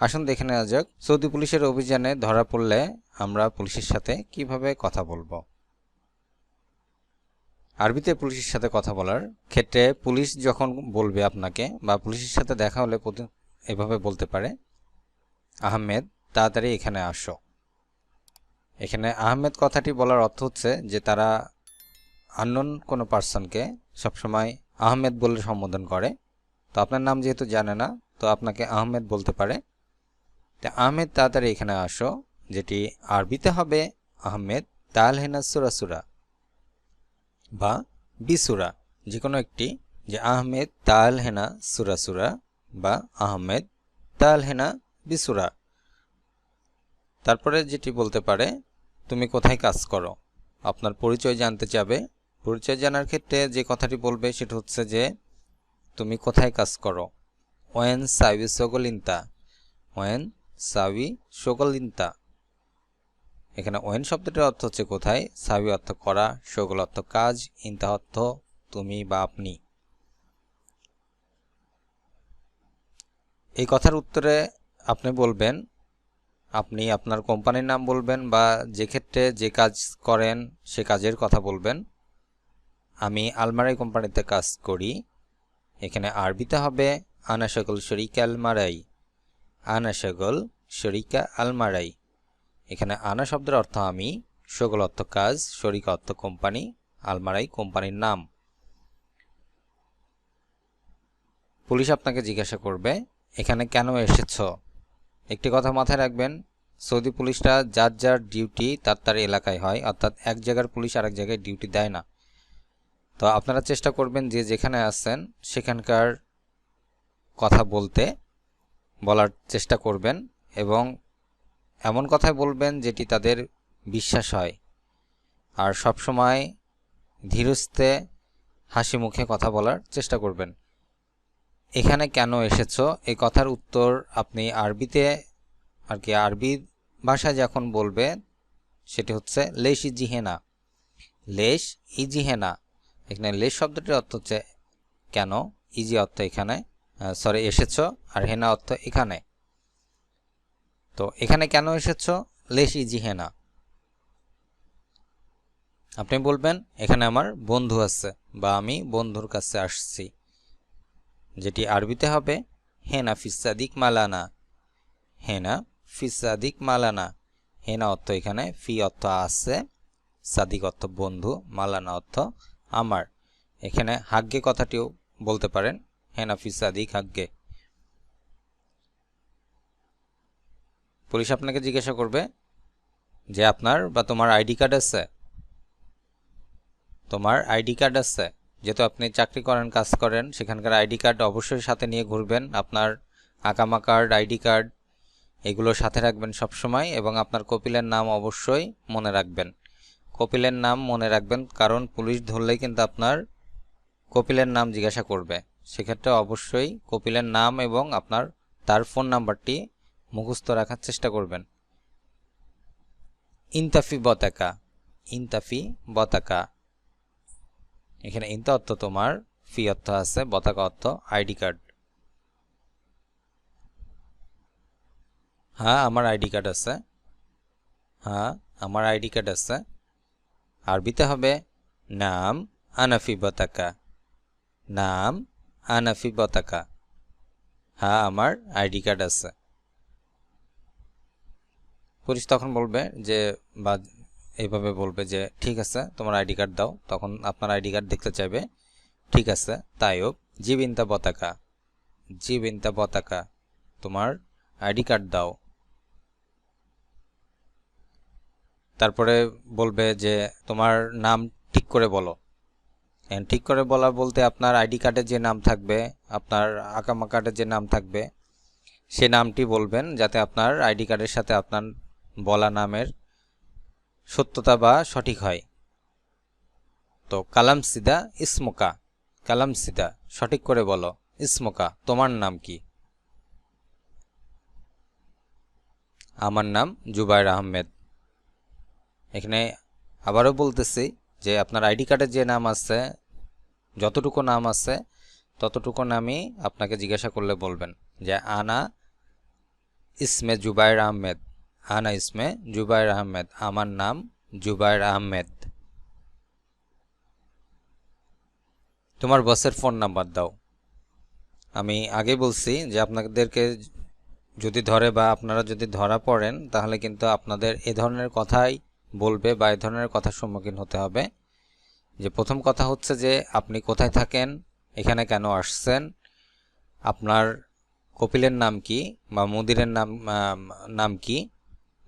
আসুন দেখে নেওয়া যাক। সৌদি পুলিশের অভিযানে ধরা পড়লে আমরা পুলিশের সাথে কীভাবে কথা বলব? আরবিতে পুলিশের সাথে কথা বলার ক্ষেত্রে পুলিশ যখন বলবে আপনাকে বা পুলিশের সাথে দেখা হলে এভাবে বলতে পারে? আহমেদ, তাড়াতাড়ি এখানে আসো। এখানে আহমেদ কথাটি বলার অর্থ হচ্ছে যে তারা আননোন কোনো পার্সনকে সবসময় আহমেদ বলে সম্বোধন করে। তো আপনার নাম যেহেতু জানে না তো আপনাকে আহমেদ বলতে পারে। তো আহমেদ, তাড়াতাড়ি এখানে আসো, যেটি আরবিতে হবে আহমেদ তাল হেনা সুরা সুরা বা বিসুরা যে কোনো একটি, যে আহমেদ তাল হেনা সুরা সুরা বা আহমেদ তাল হেনা বিসুরা। তারপরে যেটি বলতে পারে, তুমি কোথায় কাজ করো? আপনার পরিচয় জানতে চাবে। পরিচয় জানার ক্ষেত্রে যে কথাটি বলবে, সেটা হচ্ছে যে, তুমি কোথায় কাজ করো? ওয়েন সাবি সকলিন্তা ওয়েন সাবি সকলিন্তা এখানে ওয়েন শব্দটির অর্থ হচ্ছে কোথায়? সাবি অর্থ করা সকল অর্থ কাজ ইন্তা অর্থ তুমি বা আপনি। এই কথার উত্তরে আপনি বলবেন, আপনি আপনার কোম্পানির নাম বলবেন বা যে ক্ষেত্রে যে কাজ করেন, সে কাজের কথা বলবেন। আমি আলমারি কোম্পানিতে কাজ করি, এখানে আরবিতে হবে আনা সকল শরিকা আলমারাই। আনা সকল শরিকা আলমারাই। এখানে আনা শব্দের অর্থ আমি সকল অর্থ কাজ, শরিকা অর্থ কোম্পানি, আলমারাই কোম্পানির নাম। পুলিশ আপনাকে জিজ্ঞাসা করবে, এখানে কেন এসেছ? একটি কথা মাথায় রাখবেন, সৌদি পুলিশটা যার যার ডিউটি তার তার এলাকায় হয়, অর্থাৎ এক জায়গার পুলিশ আরেক জায়গায় ডিউটি দেয় না। তো আপনারা চেষ্টা করবেন যে যেখানে আছেন, সেখানকার কথা বলতে বলার চেষ্টা করবেন এবং এমন কথাই বলবেন যেটি তাদের বিশ্বাস হয়। আর সবসময় ধীরস্থে হাসি মুখে কথা বলার চেষ্টা করবেন। এখানে কেন এসেছ? এই কথার উত্তর আপনি আরবিতে, আর কি আরবি ভাষায় যখন বলবে, সেটি হচ্ছে লেশ ইজিহেনা লেশ ইজিহেনা এখানে লেশ শব্দটির অর্থ হচ্ছে কেন? ইজি অর্থ এখানে। সরি এসেছ? আর হেনা অর্থ এখানে। তো এখানে কেন এসেছ? লেশ ইজিহেনা আপনি বলবেন, এখানে আমার বন্ধু আছে, বা আমি বন্ধুর কাছে আসছি, যেটি আরবিতে হবে, হেনা ফিসাদিক মালানা। হেনা ফিসাদিক মালানা। হেনা অর্থ এখানে, ফি অর্থ আছে, সাদিক অর্থ বন্ধু, মালানা অর্থ আমার। এখানে হাগ্গে কথাটিও বলতে পারেন। হেনা ফিসাদিক হাগ্গে। পুলিশ আপনাকে জিজ্ঞাসা করবে যে আপনার বা তোমার আইডি কার্ড আছে। তোমার আইডি কার্ড আছে, যেহেতু আপনি চাকরি করেন, কাজ করেন, সেখানকার আইডি কার্ড অবশ্যই সাথে নিয়ে ঘুরবেন। আপনার আকামা কার্ড, আইডি কার্ড, এগুলো সাথে রাখবেন সব সময় এবং আপনার কপিলের নাম অবশ্যই মনে রাখবেন। কপিলের নাম মনে রাখবেন, কারণ পুলিশ ধরলেই কিন্তু আপনার কপিলের নাম জিজ্ঞাসা করবে। সেক্ষেত্রে অবশ্যই কপিলের নাম এবং আপনার তার ফোন নাম্বারটি মুখস্থ রাখার চেষ্টা করবেন। ইনতাফি বতাকা ইনতাফি বতাকা। এখানে ইন্তা অর্থ তোমার, ফি অর্থ আছে, বতাকা অর্থ আইডি কার্ড। হ্যাঁ আমার আইডি কার্ড আছে। হ্যাঁ আমার আইডি কার্ড আছে। আরবিতে হবে নাম আনাফি বতাকা। নাম আনাফি পতাকা। হ্যাঁ আমার আইডি কার্ড আছে। পুলিশ তখন বলবে যে, বা এইভাবে বলবে যে, ঠিক আছে, তোমার আইডি কার্ড দাও। তখন আপনার আইডি কার্ড দেখতে চাইবে, ঠিক আছে তাইও জীবিনতা পতাকা জীবিনতা পতাকা, তোমার আইডি কার্ড দাও। তারপরে বলবে যে, তোমার নাম ঠিক করে বলো। ঠিক করে বলা বলতে আপনার আইডি কার্ডে যে নাম থাকবে, আপনার আকামা কার্ডে যে নাম থাকবে, সে নামটি বলবেন যাতে আপনার আইডি কার্ডের সাথে আপনার বলা নামের সত্যতা বা সঠিক হয়। তো কালাম সিদা ইসমোকা, কালাম সিদা, সঠিক করে বলো, ইসমোকা, তোমার নাম কি? আমার নাম জুবাইর আহমেদ। এখানে আবারও বলতেছি যে আপনার আইডি কার্ডে যে নাম আছে যতটুকু নাম আছে, ততটুকু নামই আপনাকে জিজ্ঞাসা করলে বলবেন যে, আনা ইসমে জুবাইর আহমেদ, আনা ইসমে জুবাইর আহমেদ, আমার নাম জুবাইর আহমেদ। তোমার বসের ফোন নাম্বার দাও। আমি আগে বলছি যে, আপনাদেরকে যদি ধরে বা আপনারা যদি ধরা পড়েন, তাহলে কিন্তু আপনাদের এ ধরনের কথাই বলবে বা এ ধরনের কথার সম্মুখীন হতে হবে। যে প্রথম কথা হচ্ছে যে আপনি কোথায় থাকেন, এখানে কেন আসছেন, আপনার কপিলের নাম কি বা মুদিরের নাম নাম কি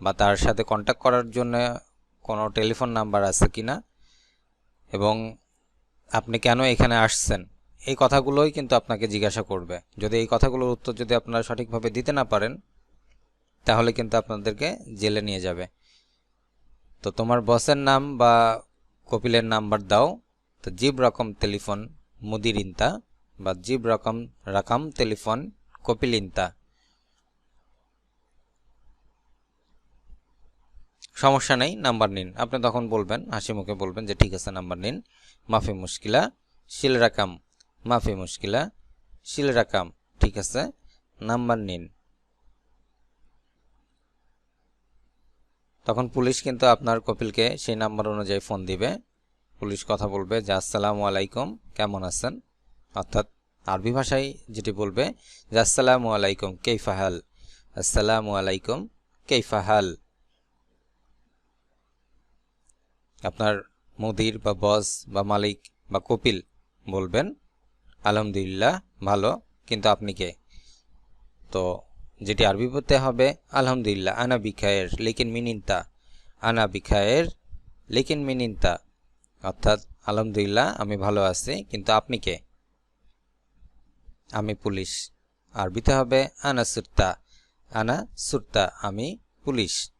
বা তার সাথে কন্ট্যাক্ট করার জন্য কোনো টেলিফোন নাম্বার আছে কি না এবং আপনি কেন এখানে আসছেন, এই কথাগুলোই কিন্তু আপনাকে জিজ্ঞাসা করবে। যদি এই কথাগুলোর উত্তর যদি আপনারা সঠিকভাবে দিতে না পারেন, তাহলে কিন্তু আপনাদেরকে জেলে নিয়ে যাবে। তো তোমার বসের নাম বা কপিলের নাম্বার দাও। তো জিব রকম টেলিফোন মুদিরিনতা বা জিব রকম রাকাম টেলিফোন কপিলিনতা। সমস্যা নেই, নাম্বার নিন। আপনি তখন বলবেন, হাসি মুখে বলবেন যে, ঠিক আছে, নাম্বার নিন। মাফি মুশকিলা, শিল রাকাম, মাফি মুশকিলা, শিল রাকাম, ঠিক আছে, নাম্বার নিন। তখন পুলিশ কিন্তু আপনার কপিলকে সেই নাম্বার অনুযায়ী ফোন দিবে। পুলিশ কথা বলবে যে, আসসালামু আলাইকুম, কেমন আছেন? অর্থাৎ আরবি ভাষায় যেটি বলবে যে, আসসালামু আলাইকুম কেইফাহাল আসসালামু আলাইকুম কেইফাহাল আপনার মুদির বা বস বা মালিক বা কপিল বলবেন, আলহামদুলিল্লাহ, ভালো, কিন্তু আপনি কে? তো যেটি আরবি পড়তে হবে, আলহামদুলিল্লাহ, আনা বিখায়ের, লেকিন মিনিন্তা, আনা বিখায়ের, লেকিন মিনিন্তা। অর্থাৎ, আলহামদুলিল্লাহ, আমি ভালো আছি, কিন্তু আপনি কে? আমি পুলিশ। আরবিতে হবে, আনা সুরতা আনা সুরতা, আমি পুলিশ।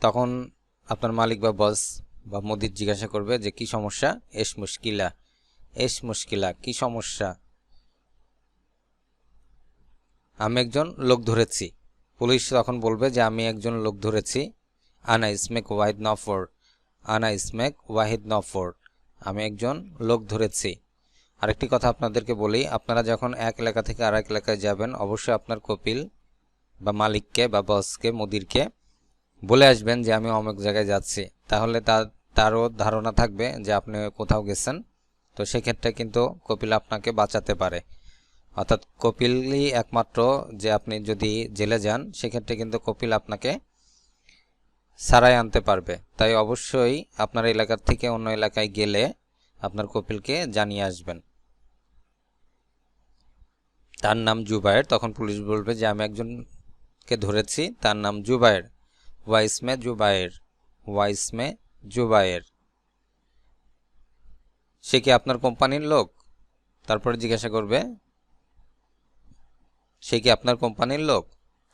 তখন আপনার মালিক বা বস বা মুদির জিজ্ঞাসা করবে যে, কি সমস্যা? এস মুশকিলা। এস মুশকিলা, কি সমস্যা? আমি একজন লোক ধরেছি। পুলিশ তখন বলবে যে আমি একজন লোক ধরেছি। আনা ইসমেক ওয়াহিদ নফর। আনা ইসমেক ওয়াহিদ নফর। আমি একজন লোক ধরেছি। আরেকটি কথা আপনাদেরকে বলি, আপনারা যখন এক এলাকা থেকে আরেক এলাকায় যাবেন, অবশ্যই আপনার কপিল বা মালিককে বা বসকে, মুদিরকে বলে আসবেন যে আমি অমুক জায়গায় যাচ্ছি। তাহলে তার তারও ধারণা থাকবে যে আপনি কোথাও গেছেন। তো সেক্ষেত্রে কিন্তু কপিল আপনাকে বাঁচাতে পারে। অর্থাৎ কপিলই একমাত্র যে আপনি যদি জেলে যান, সেক্ষেত্রে কিন্তু কপিল আপনাকে সারাই আনতে পারবে। তাই অবশ্যই আপনার এলাকার থেকে অন্য এলাকায় গেলে আপনার কপিলকে জানিয়ে আসবেন। তার নাম জুবায়ের। তখন পুলিশ বলবে যে, আমি একজনকে ধরেছি। তার নাম জুবায়ের। ওয়াইসমে জুবায়ের। ওয়াইসমে জুবায়ের। সে কি আপনার কোম্পানির লোক? তারপরে জিজ্ঞাসা করবে সে কি আপনার কোম্পানির লোক?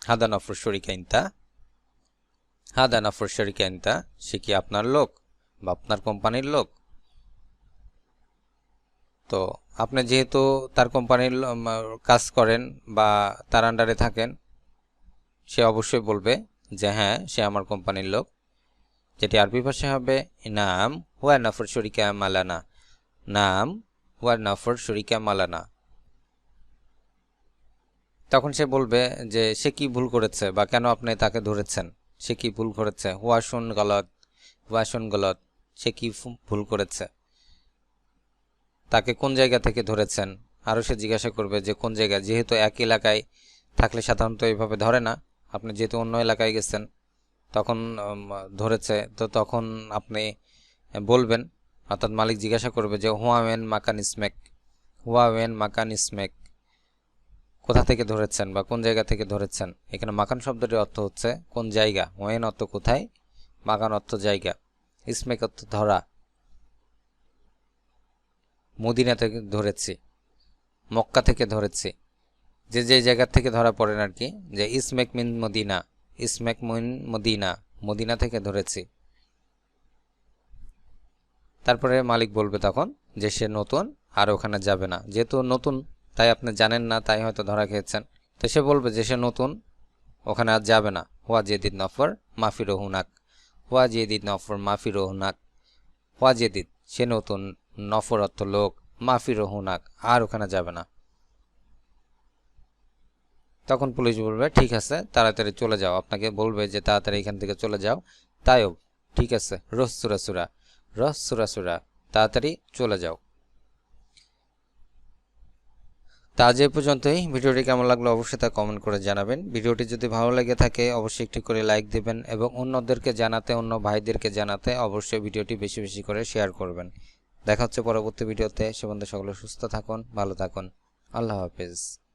হাদা নফর শরিকাইনতা হাদা নফর শরিকাইনতা সে কি আপনার লোক বা আপনার কোম্পানির লোক? তো আপনি যেহেতু তার কোম্পানির কাজ করেন বা তার আন্ডারে থাকেন, সে অবশ্যই বলবে যে হ্যাঁ সে আমার কোম্পানির লোক। যেটি আরবি ভাষায় হবে, নাম হুয়া নফর শরিকা মালানা। নাম হুয়া নফর শরিকা মালানা। তখন সে বলবে যে, সে কি ভুল করেছে বা কেন আপনি তাকে ধরেছেন? সে কি ভুল করেছে? হুয়া শুন গলত, হুয়া শুন গলত, সে কি ভুল করেছে? তাকে কোন জায়গা থেকে ধরেছেন? আরও সে জিজ্ঞাসা করবে যে, কোন জায়গায় যেহেতু এক এলাকায় থাকলে সাধারণত এইভাবে ধরে না। আপনি যেহেতু অন্য এলাকায় গেছেন, তখন ধরেছে। তো তখন আপনি বলবেন। অর্থাৎ মালিক জিজ্ঞাসা করবে যে হুয়াওয়েন মাকান ইসমেক হুয়াওয়েন মাকান ইসমেক কোথা থেকে ধরেছেন বা কোন জায়গা থেকে ধরেছেন? এখানে মাকান শব্দটির অর্থ হচ্ছে, কোন জায়গা? ওয়েন অর্থ কোথায়? মাকান অর্থ জায়গা। ইসমেক অর্থ ধরা। মদিনা থেকে ধরেছি। মক্কা থেকে ধরেছি। যে যে জায়গা থেকে ধরা পড়েন আর কি, যে ইসমেক মিন মদিনা, ইসমেক মিন মদিনা মদিনা থেকে ধরেছি। তারপরে মালিক বলবে তখন যে সে নতুন আর ওখানে যাবে না। যেহেতু নতুন তাই আপনি জানেন না, তাই হয়তো ধরা খেয়েছেন। তো সে বলবে যে সে নতুন, ওখানে আর যাবে না। হুয়া জেদিদ নফর মাফি রহুনাক হুয়া জেদিদ নফর মাফি রহুনাক হুয়া জেদিদ সে নতুন নফর অর্থ লোক মাফি রহুনাক আর ওখানে যাবে না। তখন পুলিশ বলবে, ঠিক আছে, তাড়াতাড়ি চলে যাও। আপনাকে বলবে যে, তাড়াতাড়ি এখান থেকে চলে যাও। তাইও, ঠিক আছে রস সুরা সুরা রস সুরা সুরা, তাড়াতাড়ি চলে যাও। তা আজ এ পর্যন্তই। ভিডিওটি কেমন লাগল অবশ্যই তা কমেন্ট করে জানাবেন। ভিডিওটি যদি ভালো লেগে থাকে অবশ্যই একটি করে লাইক দিবেন এবং অন্যদেরকে জানাতে, অন্য ভাইদেরকে জানাতে অবশ্যই ভিডিওটি বেশি বেশি করে শেয়ার করবেন। দেখা হচ্ছে পরবর্তী ভিডিওতে। সে সকলে সুস্থ থাকুন, ভালো থাকুন। আল্লাহ হাফেজ।